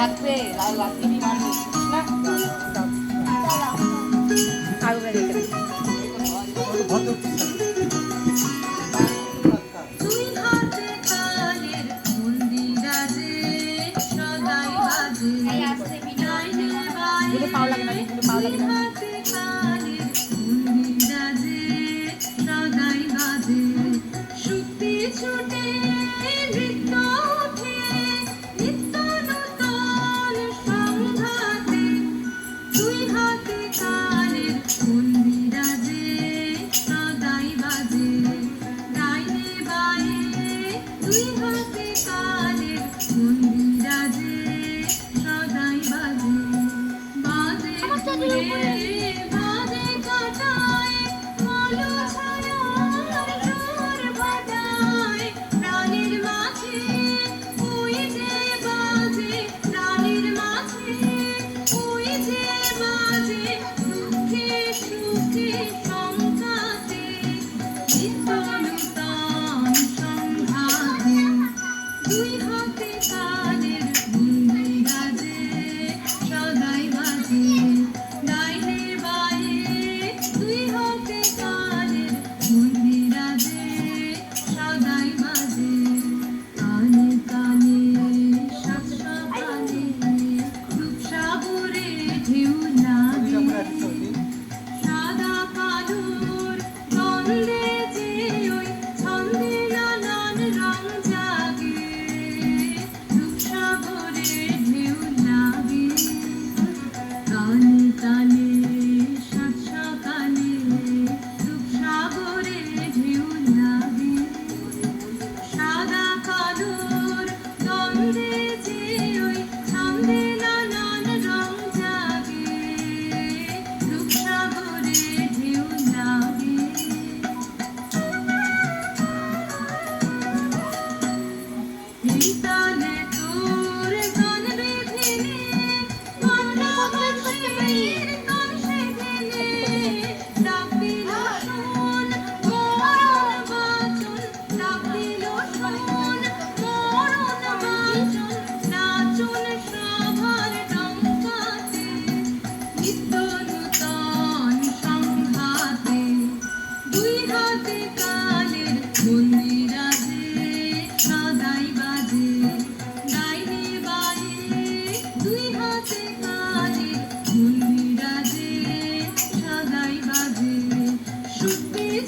লাগবে লাউ লাগবে না। আগুনে পাও লাগে না পাও লাগে না। দুই হাতে পা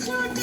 ছোট